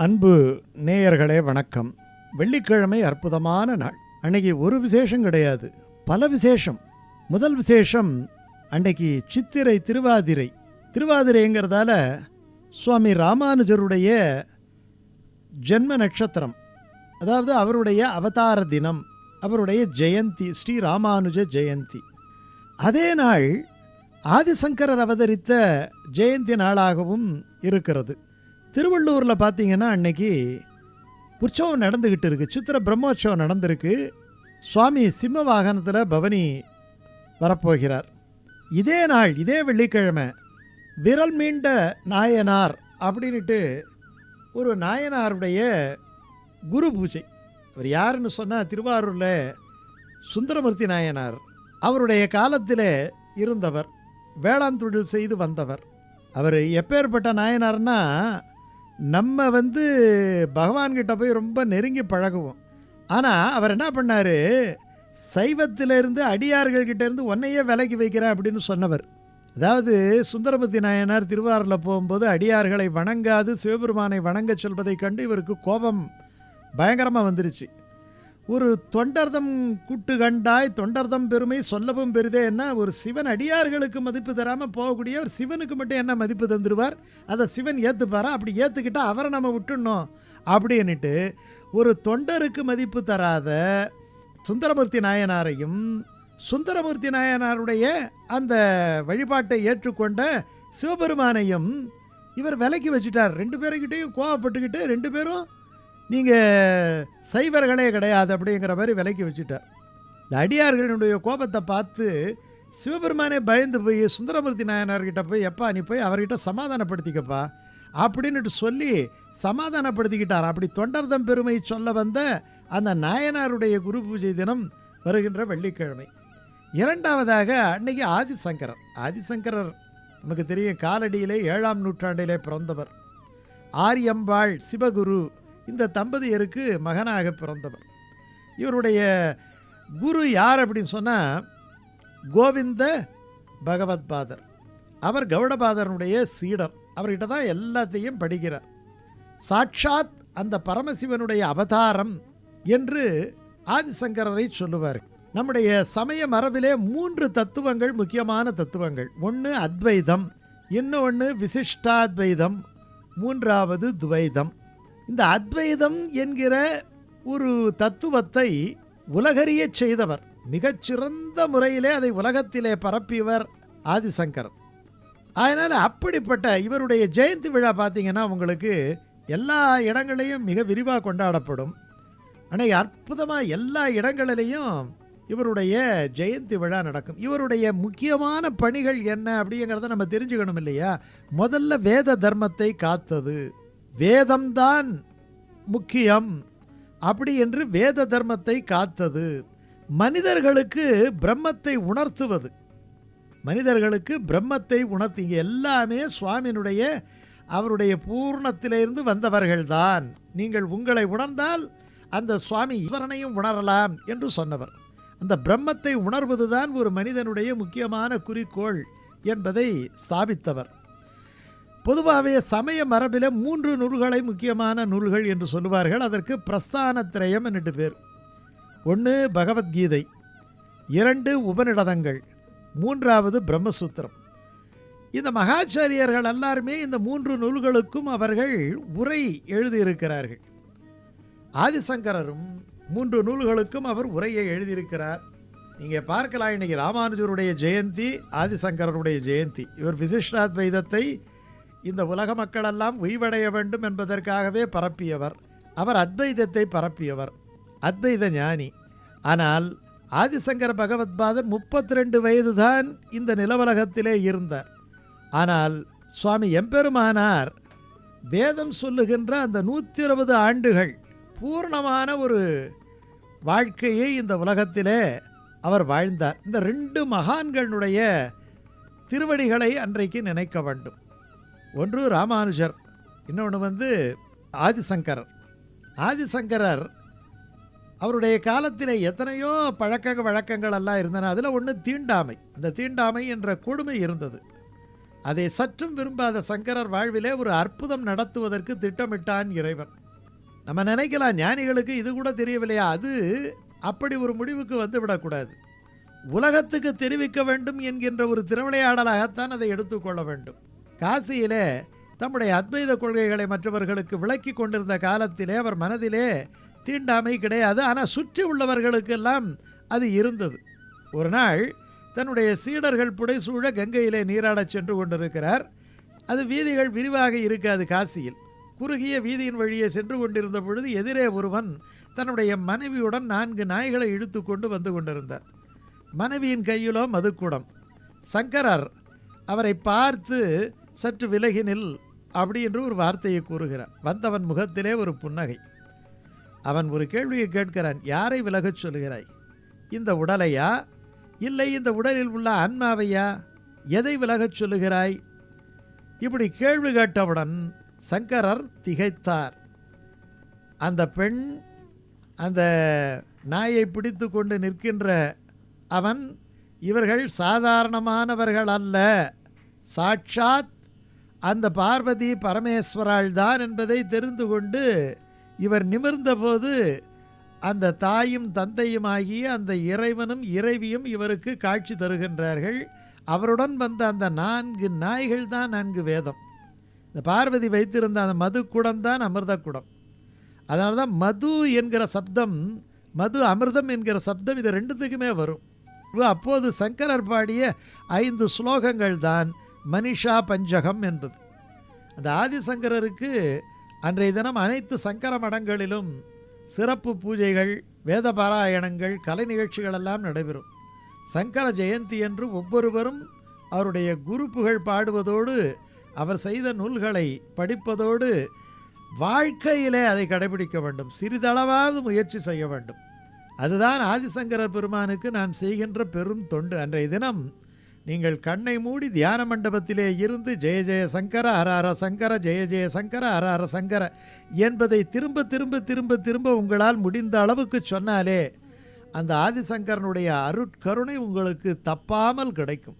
அன்பு நேயர்களே வணக்கம். வெள்ளிக்கிழமை அற்புதமான நாள். அன்னைக்கு ஒரு விசேஷம் கிடையாது. பல விசேஷம். முதல் விசேஷம் அன்னைக்கு சித்திரை திருவாதிரை. திருவாதிரைங்கிறதால சுவாமி ராமானுஜருடைய ஜென்ம நட்சத்திரம். அதாவது அவருடைய அவதார தினம். அவருடைய ஜெயந்தி ஸ்ரீ ராமானுஜ ஜெயந்தி. அதே நாள் ஆதிசங்கரர் அவதரித்த ஜெயந்தி நாளாகவும் இருக்கிறது. திருவள்ளூரில் பார்த்தீங்கன்னா அன்னைக்கு உற்சவம் நடந்துக்கிட்டு இருக்குது சித்திர பிரம்மோற்சவம் நடந்திருக்கு. சுவாமி சிம்ம வாகனத்தில் பவனி வரப்போகிறார். இதே நாள் இதே வெள்ளிக்கிழமை விரல் மீண்ட நாயனார் அப்படின்ட்டு ஒரு நாயனாருடைய குரு பூஜை. அவர் யாருன்னு சொன்னால் திருவாரூரில் சுந்தரமூர்த்தி நாயனார். அவருடைய காலத்தில் இருந்தவர் வேளாண் தொழில் செய்து வந்தவர். அவர் எப்பேற்பட்ட நாயனார்னா நம்ம வந்து பகவான்கிட்ட போய் ரொம்ப நெருங்கி பழகுவோம். ஆனால் அவர் என்ன பண்ணார்? சைவத்திலிருந்து அடியார்கள்கிட்டேருந்து ஒன்னையே விலைக்கு வைக்கிறேன் அப்படின்னு சொன்னவர். அதாவது சுந்தரமூர்த்தி நாயனார் திருவாரூரில் போகும்போது அடியார்களை வணங்காது சிவபெருமானை வணங்கச் சொல்வதை கண்டு இவருக்கு கோபம் பயங்கரமாக வந்துருச்சு. ஒரு தொண்டர்தம் கூட்டு கண்டாய் தொண்டர்தம் பெருமை சொல்லவும் பெருதேன்னா ஒரு சிவன் அடியார்களுக்கு மதிப்பு தராமல் போகக்கூடிய ஒரு சிவனுக்கு மட்டும் என்ன மதிப்பு தந்துடுவார் அதை சிவன் ஏற்றுப்பாரா அப்படி ஏற்றுக்கிட்டால் அவரை நம்ம விட்டுடணும். அப்படின்னுட்டு ஒரு தொண்டருக்கு மதிப்பு தராத சுந்தரமூர்த்தி நாயனாரையும் சுந்தரமூர்த்தி நாயனாருடைய அந்த வழிபாட்டை ஏற்றுக்கொண்ட சிவபெருமானையும் இவர் விலைக்கு வச்சுட்டார். ரெண்டு பேருக்கிட்டையும் கோவப்பட்டுக்கிட்டு ரெண்டு பேரும் நீங்கள் சைவர்களே கிடையாது அப்படிங்கிற மாதிரி விலைக்கு வச்சுட்டார் இந்த அடியார்களுடைய கோபத்தை பார்த்து சிவபெருமானே பயந்து போய் சுந்தரமூர்த்தி நாயனார்கிட்ட போய் எப்பா நீ போய் அவர்கிட்ட சமாதானப்படுத்திக்கப்பா அப்படின்னுட்டு சொல்லி சமாதானப்படுத்திக்கிட்டார். அப்படி தொண்டர்தம் பெருமை சொல்ல வந்த அந்த நாயனாருடைய குரு பூஜை தினம் வருகின்ற வெள்ளிக்கிழமை. இரண்டாவதாக அன்னைக்கு ஆதிசங்கரர். ஆதிசங்கரர் நமக்கு தெரியும் காலடியிலே ஏழாம் நூற்றாண்டிலே பிறந்தவர். ஆரியம்பாள் சிவகுரு இந்த தம்பதியருக்கு மகனாக பிறந்தவர். இவருடைய குரு யார் அப்படின்னு சொன்னால் கோவிந்த பகவத்பாதர். அவர் கௌடபாதரனுடைய சீடர். அவர்கிட்ட தான் எல்லாத்தையும் படிக்கிறார். சாட்சாத் அந்த பரமசிவனுடைய அவதாரம் என்று ஆதிசங்கரரை சொல்லுவார். நம்முடைய சமய மரபிலே மூன்று தத்துவங்கள் முக்கியமான தத்துவங்கள். ஒன்று அத்வைதம் இன்னொன்று விசிஷ்டாத்வைதம் மூன்றாவது துவைதம். இந்த அத்வைதம் என்கிற ஒரு தத்துவத்தை உலகறிய செய்தவர். மிகச்சிறந்த முறையிலே அதை உலகத்திலே பரப்பியவர் ஆதிசங்கர். அதனால் அப்படிப்பட்ட இவருடைய ஜெயந்தி விழா பார்த்தீங்கன்னா உங்களுக்கு எல்லா இடங்களையும் மிக விரிவாக கொண்டாடப்படும். ஆனால் அற்புதமாக எல்லா இடங்களிலையும் இவருடைய ஜெயந்தி விழா நடக்கும். இவருடைய முக்கியமான பணிகள் என்ன அப்படிங்கிறத நம்ம தெரிஞ்சுக்கணும் இல்லையா? முதல்ல வேத தர்மத்தை காத்தது. வேதம்தான் முக்கியம். அப்படி என்று வேத தர்மத்தை காத்தது. மனிதர்களுக்கு பிரம்மத்தை உணர்த்துவது. மனிதர்களுக்கு பிரம்மத்தை உணர்த்திங்க எல்லாமே சுவாமியினுடைய அவருடைய பூர்ணத்திலிருந்து வந்தவர்கள்தான். நீங்கள் உங்களை உணர்ந்தால் அந்த சுவாமி ஈஸ்வரனையும் உணரலாம் என்று சொன்னவர். அந்த பிரம்மத்தை உணர்வதுதான் ஒரு மனிதனுடைய முக்கியமான குறிக்கோள் என்பதை ஸ்தாபித்தவர். பொதுவாகவே சமய மரபில் மூன்று நூல்களை முக்கியமான நூல்கள் என்று சொல்லுவார்கள். அதற்கு பிரஸ்தானத்திரயம் என்னட்டு பேர். ஒன்று பகவத்கீதை இரண்டு உபநிடதங்கள் மூன்றாவது பிரம்மசூத்திரம். இந்த மகாச்சாரியர்கள் எல்லாருமே இந்த மூன்று நூல்களுக்கும் அவர்கள் உரை எழுதியிருக்கிறார்கள். ஆதிசங்கரரும் மூன்று நூல்களுக்கும் அவர் உரையை எழுதியிருக்கிறார். நீங்கள் பார்க்கலாம் இன்னைக்கு ராமானுஜருடைய ஜெயந்தி ஆதிசங்கரருடைய ஜெயந்தி. இவர் விசிஷ்டாத்வைதத்தை இந்த உலக மக்களெல்லாம் உய்வடைய வேண்டும் என்பதற்காகவே பரப்பியவர். அவர் அத்வைதத்தை பரப்பியவர். அத்வைத ஞானி. ஆனால் ஆதிசங்கர பகவத்பாதர் முப்பத்தி ரெண்டு வயதுதான் இந்த நிலவலகத்திலே இருந்தார். ஆனால் சுவாமி எம்பெருமானார் வேதம் சொல்லுகின்ற அந்த நூற்றி இருபது ஆண்டுகள் பூர்ணமான ஒரு வாழ்க்கையை இந்த உலகத்திலே அவர் வாழ்ந்தார். இந்த ரெண்டு மகான்களுடைய திருவடிகளை அன்றைக்கு நினைக்க வேண்டும். ஒன்று ராமானுஜர் இன்னொன்று வந்து ஆதிசங்கரர். ஆதிசங்கரர் அவருடைய காலத்தில் எத்தனையோ பழக்க வழக்கங்கள் எல்லாம் இருந்தன. அதில் ஒன்று தீண்டாமை. அந்த தீண்டாமை என்ற கொடுமை இருந்தது. அதை சற்றும் விரும்பாத சங்கரர் வாழ்விலே ஒரு அற்புதம் நடத்துவதற்கு திட்டமிட்டான் இறைவன். நம்ம நினைக்கலாம் ஞானிகளுக்கு இது கூட தெரியவில்லையா? அது அப்படி ஒரு முடிவுக்கு வந்து விடக்கூடாது. உலகத்துக்கு தெரிவிக்க வேண்டும் என்கின்ற ஒரு திருவிளையாடலாகத்தான் அதை எடுத்துக்கொள்ள வேண்டும். காசியிலே தம்முடைய அத்வைத கொள்கைகளை மற்றவர்களுக்கு விளக்கி கொண்டிருந்த காலத்திலே அவர் மனதிலே தீண்டாமை கிடையாது. ஆனால் சுற்றி உள்ளவர்களுக்கெல்லாம் அது இருந்தது. ஒரு நாள் தன்னுடைய சீடர்கள் புடைசூழ கங்கையிலே நீராடச் சென்று கொண்டிருக்கிறார். அது வீதிகள் விரிவாக இருக்காது காசியில். குறுகிய வீதியின் வழியே சென்று கொண்டிருந்த பொழுது எதிரே ஒருவன் தன்னுடைய மனைவியுடன் நான்கு நாய்களை இழுத்து கொண்டு வந்து கொண்டிருந்தார். மனைவியின் கையிலோ மதுக்குடம். சங்கரர் அவரை பார்த்து சற்று விலகினில் அப்படி என்று ஒரு வார்த்தையை கூறுகிறான். வந்தவன் முகத்திலே ஒரு புன்னகை. அவன் ஒரு கேள்வியை கேட்கிறான் யாரை விலகச் சொல்கிறாய்? இந்த உடலையா? இல்லை இந்த உடலில் உள்ள ஆன்மாவையா? எதை விலகச் சொல்லுகிறாய்? இப்படி கேள்வி கேட்டவுடன் சங்கரர் திகைத்தார். அந்த பெண் அந்த நாயை பிடித்து கொண்டு நிற்கின்ற அவன் இவர்கள் சாதாரணமானவர்கள் அல்ல. சாட்சாத் அந்த பார்வதி பரமேஸ்வராள் தான் என்பதை தெரிந்து கொண்டு இவர் நிமிர்ந்தபோது அந்த தாயும் தந்தையுமாகிய அந்த இறைவனும் இறைவியும் இவருக்கு காட்சி தருகின்றார்கள். அவருடன் வந்த அந்த நான்கு நாய்கள் தான் நான்கு வேதம். இந்த பார்வதி வைத்திருந்த அந்த மது குடம் தான் அமிர்த குடம். அதனால தான் மது என்கிற சப்தம் மது அமிர்தம் என்கிற சப்தம் இது ரெண்டுத்துக்குமே வரும். அப்போது சங்கரர் பாடிய ஐந்து ஸ்லோகங்கள் தான் மனிஷா பஞ்சகம் என்பது. அந்த ஆதிசங்கரருக்கு அன்றைய தினம் அனைத்து சங்கர மடங்களிலும் சிறப்பு பூஜைகள் வேத பாராயணங்கள் கலை நிகழ்ச்சிகள் எல்லாம் நடைபெறும். சங்கர ஜெயந்தி என்று ஒவ்வொருவரும் அவருடைய குரு புகழ் பாடுவதோடு அவர் செய்த நூல்களை படிப்பதோடு வாழ்க்கையிலே அதை கடைபிடிக்க வேண்டும். சிறிதளவாவது முயற்சி செய்ய வேண்டும். அதுதான் ஆதிசங்கரர் பெருமானுக்கு நாம் செய்கின்ற பெரும் தொண்டு. அன்றைய தினம் நீங்கள் கண்ணை மூடி தியான மண்டபத்திலே இருந்து ஜெய ஜெய சங்கர அரார சங்கர ஜெய ஜெய சங்கர அரார சங்கர என்பதை திரும்ப திரும்ப திரும்ப திரும்ப உங்களால் முடிந்த அளவுக்கு சொன்னாலே அந்த ஆதிசங்கரனுடைய அருட்கருணை உங்களுக்கு தப்பாமல் கிடைக்கும்.